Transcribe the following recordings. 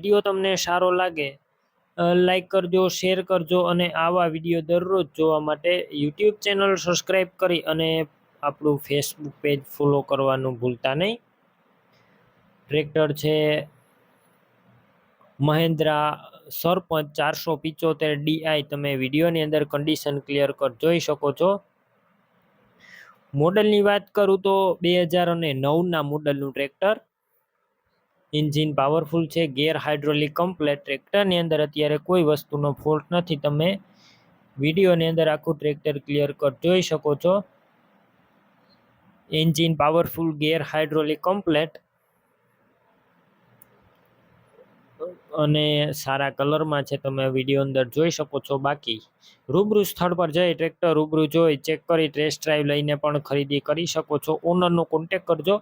Video તમને સારો લાગે લાઈક કરજો શેર કરજો અને આવા વીડિયો દરરોજ જોવા માટે યુટ્યુબ ચેનલ સબસ્ક્રાઈબ કરી અને આપણું ફેસબુક પેજ ફોલો કરવાનું ભૂલતા નહીં. ટ્રેક્ટર છે મહેન્દ્રા સરપંચ ચારસો પિચોતેર ડીઆઈ તમે વિડીયોની અંદર કન્ડિશન ક્લિયર કર, જોઈ શકો છો. મોડલની વાત કરું તો બે હજાર અને નવના મોડલનું ટ્રેક્ટર એન્જિન પાવરફુલ છે, ગેર હાઇડ્રોલિક કમ્પ્લેટ ટ્રેક્ટરની અંદર અત્યારે કોઈ વસ્તુનો ફોલ્ટ નથી. તમે વિડીયોની અંદર આખું ટ્રેક્ટર ક્લિયર કટ જોઈ શકો છો. Engine powerful gear hydraulic complete અને સારા કલરમાં છે, તમે વીડિયો અંદર જોઈ શકો છો. બાકી રૂબરૂ સ્થળ પર જઈ ટ્રેક્ટર રૂબરૂ જોઈ ચેક કરી ટેસ્ટ ડ્રાઈવ લઈને પણ ખરીદી કરી શકો છો. ઓનરનો કોન્ટેક કરજો.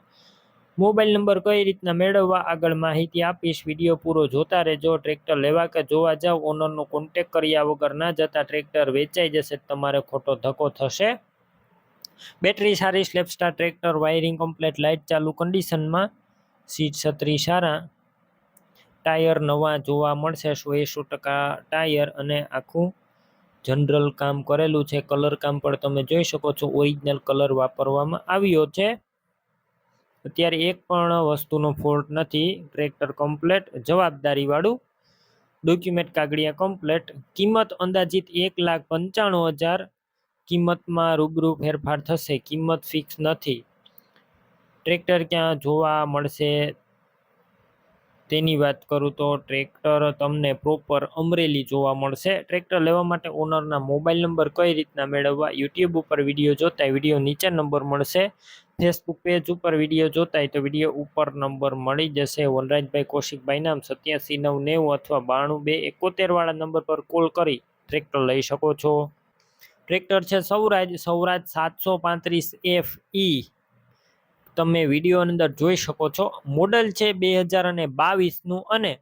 મોબાઈલ નંબર કઈ રીતના મેળવવા આગળ માહિતી આપીશ? વીડિયો પૂરો જોતા રહેજો. ટ્રેક્ટર લેવા કે જોવા જાવ? ઓનરનો કોન્ટેક કર્યા વગર ના જતા ટ્રેક્ટર વેચાઈ જશે તમારે ખોટો ધક્કો થશે. બેટરી સારી સ્લેપસ્ટાર ટ્રેક્ટર વાયરિંગ કમ્પ્લેટ લાઇટ ચાલુ કન્ડિશનમાં સીટ છત્રી સારા. ટાયર નવા જોવા મળશે. સો એ ટકા ટાયર અને આખું જનરલ કામ કરેલું છે? કલર કામ પણ તમે જોઈ શકો છો. ઓરિજિનલ કલર વાપરવામાં આવ્યો છે. અત્યારે એક પણ વસ્તુનો ફોલ્ટ નથી. ટ્રેક્ટર કમ્પ્લેટ જવાબદારીવાળું. ડોક્યુમેન્ટ કાગળિયા કમ્પ્લેટ કિંમત અંદાજિત એક લાખ પંચાણું હજાર. કિંમતમાં રૂબરૂ ફેરફાર થશે. કિંમત ફિક્સ નથી. ટ્રેક્ટર ક્યાં જોવા મળશે? તેની વાત કરું તો ટ્રેક્ટર તમને પ્રોપર અમરેલી જોવા મળશે. ટ્રેક્ટર લેવા માટે ઓનરના મોબાઈલ નંબર કઈ રીતના મેળવવા? યુટ્યુબ ઉપર વીડિયો જોતા વીડિયો નીચે નંબર મળશે. ફેસબુક પેજ ઉપર વીડિયો જોતા તો વીડિયો ઉપર નંબર મળી જશે. વનરાજભાઈ કૌશિકભાઈ નામ સત્યાસી નવ નેવું અથવા બાણું બે એકોતેરવાળા નંબર પર કોલ કરી ટ્રેક્ટર લઈ શકો છો. ટ્રેક્ટર છે સૌરાજ સૌરાજ સાતસો પાંત્રીસ એફ ઈ તમે વીડિયો અંદર જોઈ શકો છો. મોડલ છે બે હજાર અને બાવીસનું અને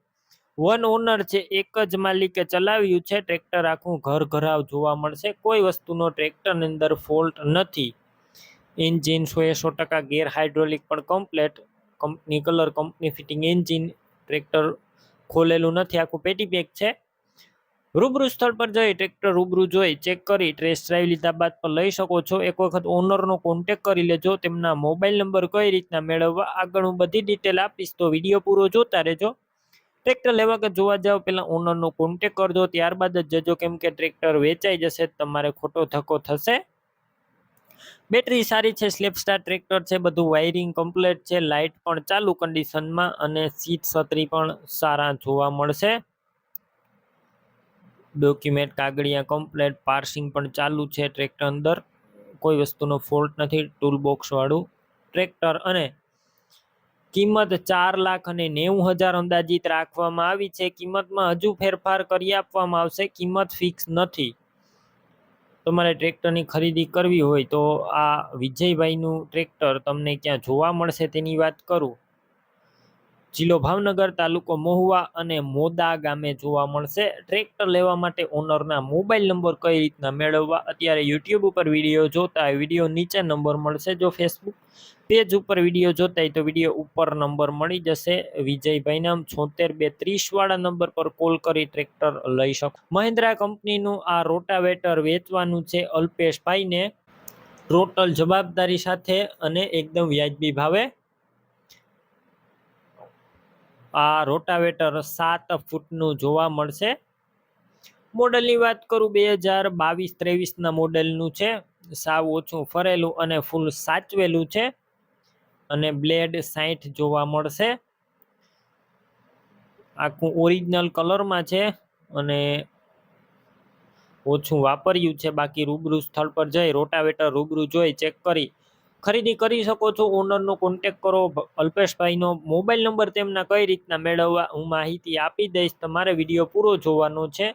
વન ઓનર છે એક જ માલિકે ચલાવ્યું છે. ટ્રેક્ટર આખું ઘર ઘરાવ જોવા મળશે. કોઈ વસ્તુનો ટ્રેક્ટરની અંદર ફોલ્ટ નથી. એન્જિન સો એ સો ટકા ગેર હાઇડ્રોલિક પણ complete. Company, colour company fitting engine, tractor ખોલેલું નથી, આખું પેટી પેક છે. રૂબરૂ સ્થળ પર જઈ ટ્રેક્ટર રૂબરૂ જોઈ, ચેક કરી, ટ્રેસ ડ્રાઈવ લીધા બાદ પણ લઈ શકો છો. એક વખત ઓનરનો કોન્ટેક કરી લેજો, તેમના મોબાઈલ નંબર કઈ રીતના મેળવવા, આગળ હું બધી ડિટેલ આપીશ, તો વીડિયો પૂરો જોતા રહેજો. ટ્રેક્ટર લેવા કે જોવા જાવ પહેલાં ઓનરનો કોન્ટેક કરજો, ત્યારબાદ જ જજો, કેમ કે ટ્રેક્ટર વેચાઈ જશે, તમારે ખોટો ધક્કો થશે. બેટરી સારી છે સ્લેપસ્ટાર ટ્રેક્ટર છે, બધું વાયરિંગ કમ્પ્લીટ છે લાઇટ પણ ચાલુ કન્ડિશનમાં અને સીટ છત્રી પણ સારા જોવા મળશે. ડોક્યુમેન્ટ કાગળિયા કમ્પ્લેટ પાર્સિંગ પણ ચાલુ છે ટ્રેક્ટર અંદર. કોઈ વસ્તુનો ફોલ્ટ નથી ટૂલ બોક્સવાળું ટ્રેક્ટર અને કિંમત ચાર લાખ અને નેવું હજાર અંદાજિત રાખવામાં આવી છે. કિંમતમાં હજુ ફેરફાર કરી આપવામાં આવશે, કિંમત ફિક્સ નથી. તમારે ટ્રેક્ટરની ખરીદી કરવી હોય તો આ વિજયભાઈનું ટ્રેક્ટર તમને ક્યાં જોવા મળશે તેની વાત કરું. જિલ્લો ભાવનગર તાલુકો મહુવા અને મોદા ગામે જોવા મળશે. ટ્રેક્ટર લેવા માટે ઓનરના મોબાઈલ નંબર કઈ રીતના મેળવવા? અત્યારે યુટ્યુબ ઉપર વીડિયો જોતા વીડિયો નીચે નંબર મળશે. જો ફેસબુક પેજ ઉપર વીડિયો જોતા હોય તો વીડિયો ઉપર નંબર મળી જશે. વિજયભાઈ નામ છોતેર બે ત્રીસ વાળા નંબર પર કોલ કરી ટ્રેક્ટર લઈ શકો. મહિન્દ્રા કંપનીનું આ રોટાવેટર વેચવાનું છે અલ્પેશભાઈને. ટોટલ જવાબદારી સાથે અને એકદમ વ્યાજબી ભાવે. આ રોટાવેટર સાત ફૂટનું જોવા મળશે. મોડલની વાત કરું બે હજાર બાવીસ ત્રેવીસના મોડલનું છે. સાવ ઓછું ફરેલું અને ફૂલ સાચવેલું છે. અને બ્લેડ સાઠ જોવા મળશે. આખું ઓરિજિનલ કલરમાં છે અને ઓછું વાપર્યું છે. બાકી રૂબરૂ સ્થળ પર જઈ રોટાવેટર રૂબરૂ જોઈ ચેક કરી. ખરીદી કરી શકો છો. ઓનરનો કોન્ટેક કરો. અલ્પેશભાઈનો મોબાઈલ નંબર તેમના કઈ રીતના મેળવવા હું માહિતી આપી દઈશ. તમારે વીડિયો પૂરો જોવાનો છે.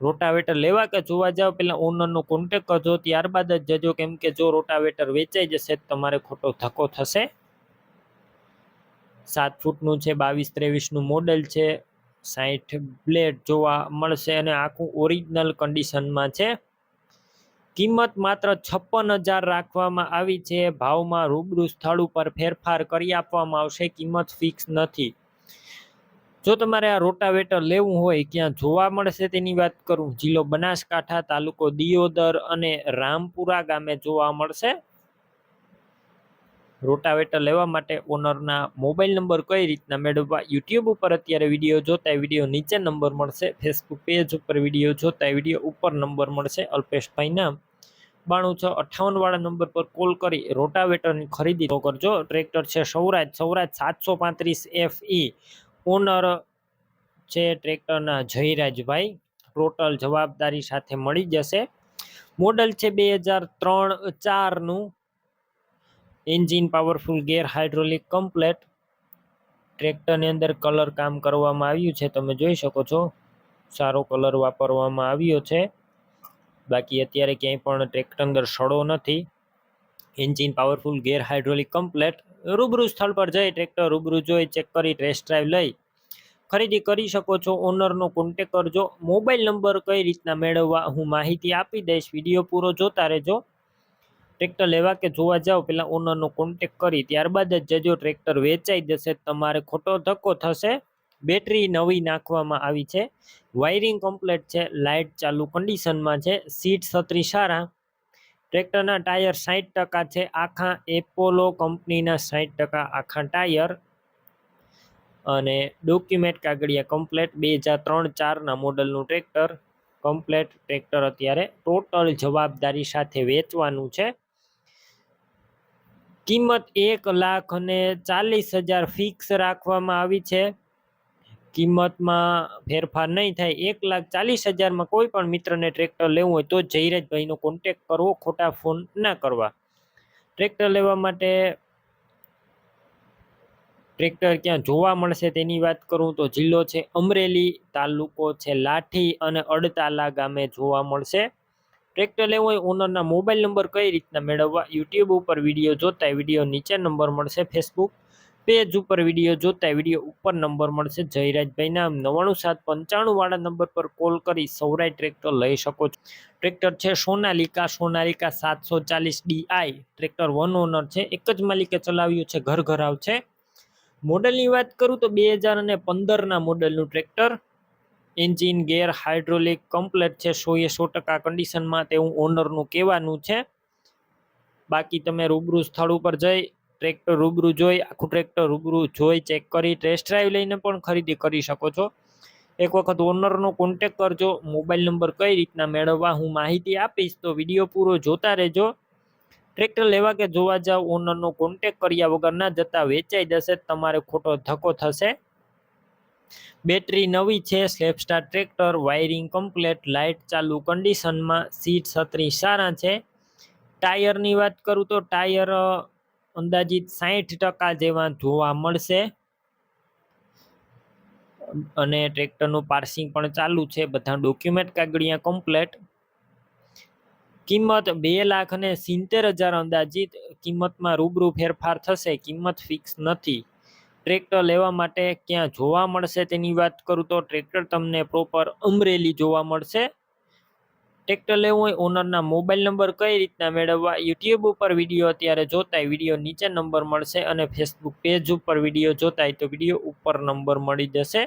રોટાવેટર લેવા કે જોવા જાવ? પહેલાં ઓનરનો કોન્ટેક કરજો. ત્યારબાદ જ જજો. કેમ કે જો રોટાવેટર વેચાઈ જશે તમારે ખોટો ધક્કો થશે. સાત ફૂટનું છે, બાવીસ ત્રેવીસનું મોડેલ છે સાઠ બ્લેડ જોવા મળશે અને આખું ઓરિજિનલ કન્ડિશનમાં છે. કિંમત માત્ર છપ્પન હજાર રાખવામાં આવી છે. ભાવમાં રૂબરૂ સ્થળ ઉપર ફેરફાર કરી આપવામાં આવશે. કિંમત ફિક્સ નથી. જો તમારે આ રોટાવેટર લેવું હોય, ક્યાં જોવા મળશે તેની વાત કરું. જિલ્લો બનાસકાંઠા તાલુકો દિયોદર અને રામપુરા ગામે જોવા મળશે. રોટાવેટર લેવા માટે ઓનરના મોબાઈલ નંબર કઈ રીતના મેળવવા? યુટ્યુબ ઉપર અત્યારે વીડિયો જોતા વીડિયો નીચે નંબર મળશે. ફેસબુક પેજ ઉપર વીડિયો જોતા વીડિયો ઉપર નંબર મળશે. અલ્પેશભાઈના બાણું છ અઠ્ઠાવન વાળા નંબર પર કોલ કરી રોટાવેટરની ખરીદી તો કરજો. ટ્રેક્ટર છે સૌરાજ સૌરાજ સાતસો પાંત્રીસ એફ ઈ ઓનર છે ટ્રેક્ટરના જયરાજભાઈ. ટોટલ જવાબદારી સાથે મળી જશે. મોડલ છે બે હજાર ત્રણ ચારનું. Engine powerful gear hydraulic complete. ટ્રેક્ટરની અંદર કલર કામ કરવામાં આવ્યું છે, તમે જોઈ શકો છો. સારો કલર વાપરવામાં આવ્યો છે. બાકી અત્યારે ક્યાંય પણ ટ્રેક્ટર અંદર સડો નથી. Engine powerful gear hydraulic complete. રૂબરૂ સ્થળ પર જઈ ટ્રેક્ટર રૂબરૂ જોઈ, ચેક કરી, ટેસ્ટ ડ્રાઈવ લઈ. ખરીદી કરી શકો છો. ઓનરનો કોન્ટેક કરજો. મોબાઈલ નંબર કઈ રીતના મેળવવા હું માહિતી આપી દઈશ. વીડિયો પૂરો જોતા રહેજો. ટ્રેક્ટર લેવા કે જોવા જાઓ પહેલાં ઓનરનો કોન્ટેક કરી, ત્યારબાદ જ જજો ટ્રેક્ટર વેચાઈ જશે, તમારે ખોટો ધક્કો થશે બેટરી નવી નાખવામાં આવી છે વાયરિંગ કમ્પ્લેટ છે લાઇટ ચાલુ કન્ડિશનમાં છે સીટ છત્રી સારા, ટ્રેક્ટરના ટાયર સાઠ ટકા છે, આખા એપોલો કંપનીના સાઠ ટકા આખા ટાયર અને ડોક્યુમેન્ટ કાગળિયા કમ્પ્લેટ બે હજાર ત્રણ ચારના મોડલનું ટ્રેક્ટર કમ્પ્લેટ ટ્રેક્ટર અત્યારે ટોટલ જવાબદારી સાથે વેચવાનું છે. કિંમત એક લાખ અને ચાલીસ હજાર ફિક્સ રાખવામાં આવી છે. કિંમતમાં ફેરફાર નહીં થાય. એક લાખ ચાલીસ હજારમાં કોઈ પણ મિત્રને ટ્રેક્ટર લેવું હોય તો જયરાજભાઈનો કોન્ટેક કરવો, ખોટા ફોન ના કરવા. ટ્રેક્ટર લેવા માટે ટ્રેક્ટર ક્યાં જોવા મળશે તેની વાત કરું તો જિલ્લો છે અમરેલી, તાલુકો છે લાઠી અને અડતાલા ગામે જોવા મળશે. ટ્રેક્ટર લેવું હોય ઓનરના મોબાઈલ નંબર કઈ રીતના મેળવવા યુટ્યુબ ઉપર વીડિયો જોતા વીડિયો નીચે નંબર મળશે ફેસબુક પેજ ઉપર વીડિયો જોતા વીડિયો ઉપર નંબર મળશે. જયરાજભાઈના નવ્વાણું સાત પંચાણું વાળા નંબર પર કોલ કરી સૌરાય ટ્રેક્ટર લઈ શકો છો. ટ્રેક્ટર છે સોનાલિકા સોનાલિકા સાતસો ચાલીસ ડીઆઈ ટ્રેક્ટર વન ઓનર છે, એક જ માલિકે ચલાવ્યું છે, ઘર ઘરાવ છે. મોડલની વાત કરું તો બે હજાર અને પંદરના મોડલનું tractor engine gear hydraulic complete છે, સો એ સો ટકા કન્ડિશનમાં તેવું ઓનરનું કહેવાનું છે. બાકી તમે રૂબરૂ સ્થળ ઉપર જઈ, ટ્રેક્ટર રૂબરૂ જોઈ, આખું ટ્રેક્ટર રૂબરૂ જોઈ ચેક કરી ટેસ્ટ ડ્રાઈવ લઈને પણ ખરીદી કરી શકો છો. એક વખત ઓનરનો કોન્ટેક કરજો મોબાઈલ નંબર કઈ રીતના મેળવવા હું માહિતી આપીશ, તો વીડિયો પૂરો જોતા રહેજો. ટ્રેક્ટર લેવા કે જોવા જાવ ઓનરનો કોન્ટેક કર્યા વગર ના જતા વેચાઈ જશે, તમારે ખોટો ધક્કો થશે. બેટરી નવી છે સ્લેપસ્ટાર ટ્રેક્ટર વાયરિંગ કમ્પ્લેટ લાઇટ ચાલુ કન્ડિશનમાં સીટ છત્રી સારા છે. ટાયરની વાત કરું તો ટાયર અંદાજિત સાહીઠ ટકા જેવા જોવા મળશે. અને ટ્રેક્ટરનું પાર્સિંગ પણ ચાલુ છે, બધા ડોક્યુમેન્ટ કાગળિયા કમ્પ્લેટ કિંમત બે લાખ અને સિત્તેર હજાર અંદાજિત, કિંમતમાં રૂબરૂ ફેરફાર થશે, કિંમત ફિક્સ નથી. ટ્રેક્ટર લેવા માટે ક્યાં જોવા મળશે તેની વાત કરું તો ટ્રેક્ટર તમને પ્રોપર અમરેલી જોવા મળશે. ટ્રેક્ટર લેવું હોય ઓનરના મોબાઈલ નંબર કઈ રીતના મેળવવા યુટ્યુબ ઉપર વીડિયો અત્યારે જોતાય વીડિયો નીચે નંબર મળશે અને ફેસબુક પેજ ઉપર વીડિયો જોતાય તો વીડિયો ઉપર નંબર મળી જશે.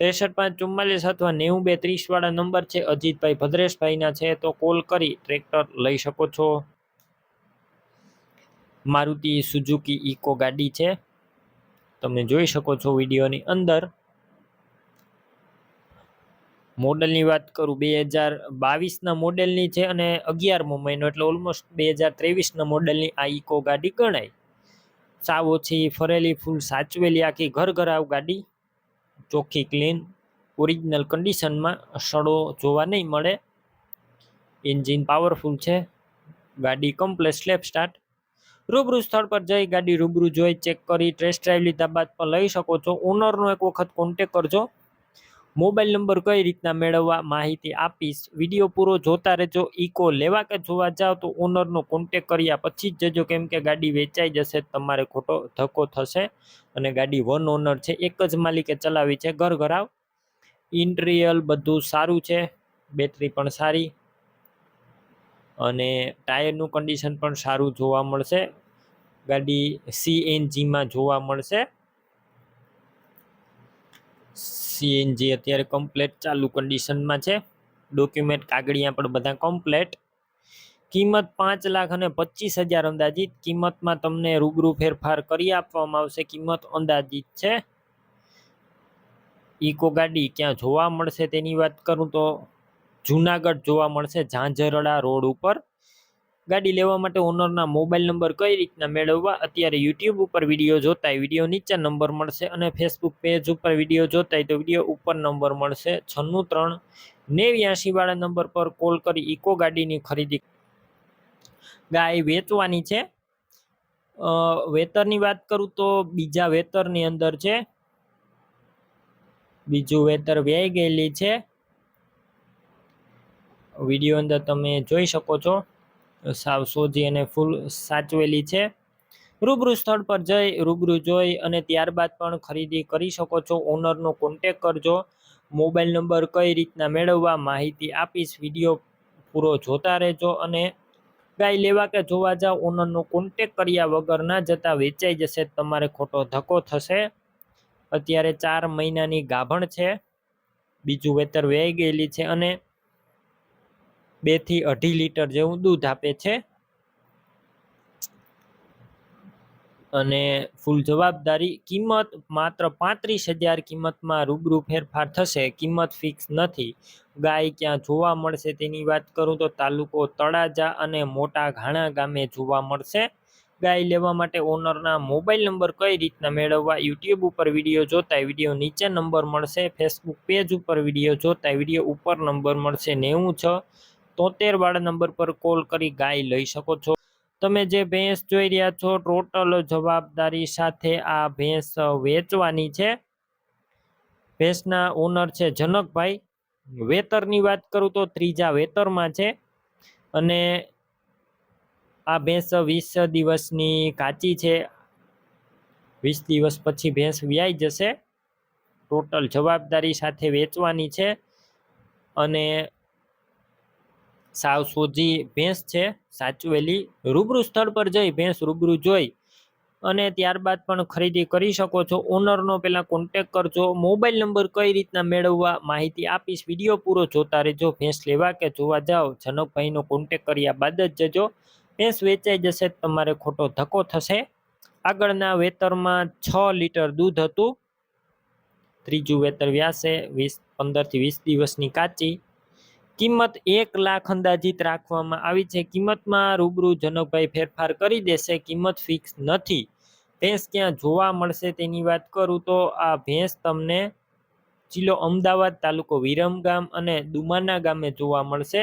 ત્રેસઠ પાંચ ચુમ્માલીસ અથવા નેવું બે ત્રીસ વાળા નંબર છે, અજીતભાઈ ભદ્રેશભાઈના છે, તો કોલ કરી ટ્રેક્ટર લઈ શકો છો. મારુતિ સુઝુકી ઇકો ગાડી છે. તમે જોઈ શકો છો વિડીયોની અંદર. મોડલની વાત કરું, બે હજાર બાવીસના મોડેલની છે અને અગિયારમો મહિનો, એટલે ઓલમોસ્ટ બે હજાર ત્રેવીસના મોડેલની આ ઇકો ગાડી ગણાય. સાવ ઓછી ફરેલી, ફૂલ સાચવેલી આખી ઘર ઘરાવ ગાડી, ચોખ્ખી ક્લીન ઓરિજિનલ કન્ડિશનમાં સડો જોવા નહીં મળે. એન્જિન પાવરફુલ છે. ગાડી કમ્પ્લેટ સ્લેપ સ્ટાર્ટ રૂબરૂ સ્થળ પર જઈ ગાડી રૂબરૂ જોઈ ચેક કરી ટેસ્ટ ડ્રાઈવ લીધા બાદ પણ લઈ શકો છો. ઓનરનો એક વખત કોન્ટેક કરજો. મોબાઈલ નંબર કઈ રીતના મેળવવા માહિતી આપીશ. વીડિયો પૂરો જોતા રહેજો. ઇકો લેવા કે જોવા જાઓ તો ઓનરનો કોન્ટેક કર્યા પછી જ જજો. કેમ કે ગાડી વેચાઈ જશે, તમારે ખોટો ધક્કો થશે અને ગાડી વન ઓનર છે, એક જ માલિકે ચલાવી છે. ઘર ઘરાવ. ઇન્ટિરિયલ બધું સારું છે. બેટરી પણ સારી. અને ટાયરનું કન્ડિશન પણ સારું જોવા મળશે. ગાડી સીએનજીમાં જોવા મળશે. સીએનજી અત્યારે કમ્પ્લેટ ચાલુ કન્ડિશનમાં છે. ડોક્યુમેન્ટ કાગળિયા પણ બધા કમ્પ્લેટ કિંમત પાંચ લાખ અને પચીસ હજાર અંદાજિત. કિંમતમાં તમને રૂબરૂ ફેરફાર કરી આપવામાં આવશે. કિંમત અંદાજિત છે. ઇકો ગાડી ક્યાં જોવા મળશે તેની વાત કરું તો જુનાગઢ જોવા મળશે ઝાંઝરડા રોડ ઉપર. ગાડી લેવા માટે ઓનરના મોબાઈલ નંબર કઈ રીતના મેળવવા? અત્યારે યુટ્યુબ ઉપર વીડિયો જોતા વીડિયો નીચે નંબર મળશે અને ફેસબુક પેજ ઉપર વીડિયો જોતા તો વીડિયો ઉપર નંબર મળશે. છન્નું ત્રણ નેવ્યાસી વાળા નંબર પર કોલ કરી ઇકો ગાડીની ખરીદી. ગાય વેચવાની છે. વેતરની વાત કરું તો બીજા વેતરની અંદર છે. બીજું વેતર વ્યય ગયેલી છે. વીડિયો અંદર તમે જોઈ શકો છો. સાવ સોજી અને ફૂલ સાચવેલી છે. રૂબરૂ સ્થળ પર જઈ, રૂબરૂ જોઈ અને ત્યારબાદ પણ ખરીદી કરી શકો છો. ઓનરનો કોન્ટેક કરજો. મોબાઈલ નંબર કઈ રીતના મેળવવા માહિતી આપીશ. વીડિયો પૂરો જોતા રહેજો અને ગાય લેવા કે જોવા જાવ, ઓનરનો કોન્ટેક કર્યા વગર ના જતા વેચાઈ જશે. તમારે ખોટો ધક્કો થશે. અત્યારે ચાર મહિનાની ગાભણ છે. બીજું વેતર વેઈ ગયેલી છે અને બેથી અઢી લીટર જેવું દૂધ આપે છે. અને ફૂલ જવાબદારી કિંમત માત્ર પાંત્રીસ હજાર કિંમતમાં રૂબરૂ ફેરફાર થશે, કિંમત ફિક્સ નથી. ગાય ક્યાં જોવા મળશે તેની વાત કરું તો તાલુકો તળાજા અને મોટા ઘાણા ગામે જોવા મળશે. ગાય લેવા માટે ઓનરના મોબાઈલ નંબર કઈ રીતના મેળવવા યુટ્યુબ ઉપર વીડિયો જોતા વીડિયો નીચે નંબર મળશે, ફેસબુક પેજ ઉપર વીડિયો જોતા વીડિયો ઉપર નંબર મળશે નેવું છ તોતેર વાળા નંબર પર કોલ કરી ગાય લઈ શકો છો. તમે જે ભેંસ જોઈ રહ્યા છો, ટોટલ જવાબદારી સાથે આ ભેંસ વેચવાની છે. ભેંસના ઓનર છે જનકભાઈ. વેતરની વાત કરું તો ત્રીજા વેતરમાં છે. અને આ ભેંસ વીસ દિવસની કાચી છે. વીસ દિવસ પછી ભેંસ વ્યાઈ જશે. ટોટલ જવાબદારી સાથે વેચવાની છે. અને સાવ સોજી ભેંસ છે, સાચવેલી રૂબરૂ સ્થળ પર જઈ ભેંસ રૂબરૂ જોઈ અને ત્યારબાદ પણ ખરીદી કરી શકો છો. ઓનરનો પહેલાં કોન્ટેક કરજો મોબાઈલ નંબર કઈ રીતના મેળવવા માહિતી આપીશ વીડિયો પૂરો જોતા રહેજો, ભેંસ લેવા કે જોવા જાઓ. જનકભાઈનો કોન્ટેક કર્યા બાદ જ જજો. ભેંસ વેચાઈ જશે, તમારે ખોટો ધક્કો થશે. આગળના વેતરમાં છ લીટર દૂધ હતું. ત્રીજું વેતર વ્યાસે વીસ, પંદરથી વીસ દિવસની કાચી. કિંમત એક લાખ અંદાજિત રાખવામાં આવી છે. કિંમતમાં રૂબરૂ જનકભાઈ ફેરફાર કરી દેશે. કિંમત ફિક્સ નથી. ભેંસ ક્યાં જોવા મળશે તેની વાત કરું તો આ ભેંસ તમને જિલ્લો અમદાવાદ તાલુકો વિરમગામ અને દુમાના ગામે જોવા મળશે.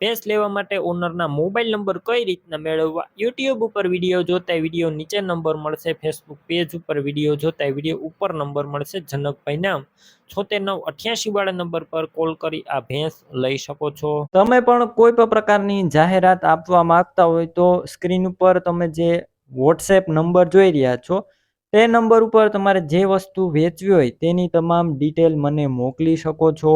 ભેંસ લેવા માટે ઓનરના મોબાઈલ નંબર કઈ રીતના મેળવવા? યુટ્યુબ ઉપર વીડિયો જોતા વીડિયો નીચે નંબર મળશે. ફેસબુક પેજ ઉપર વીડિયો જોતા વીડિયો ઉપર નંબર મળશે. જનકભાઈ નામ છોતેર નવ અઠ્યાસી વાળા નંબર પર કોલ કરી આ ભેંસ લઈ શકો છો. તમે પણ કોઈ પણ પ્રકારની જાહેરાત આપવા માંગતા હોય તો સ્ક્રીન ઉપર તમે જે વોટ્સએપ નંબર જોઈ રહ્યા છો, તે નંબર ઉપર તમારે જે વસ્તુ વેચવી હોય તેની તમામ ડિટેલ મને મોકલી શકો છો.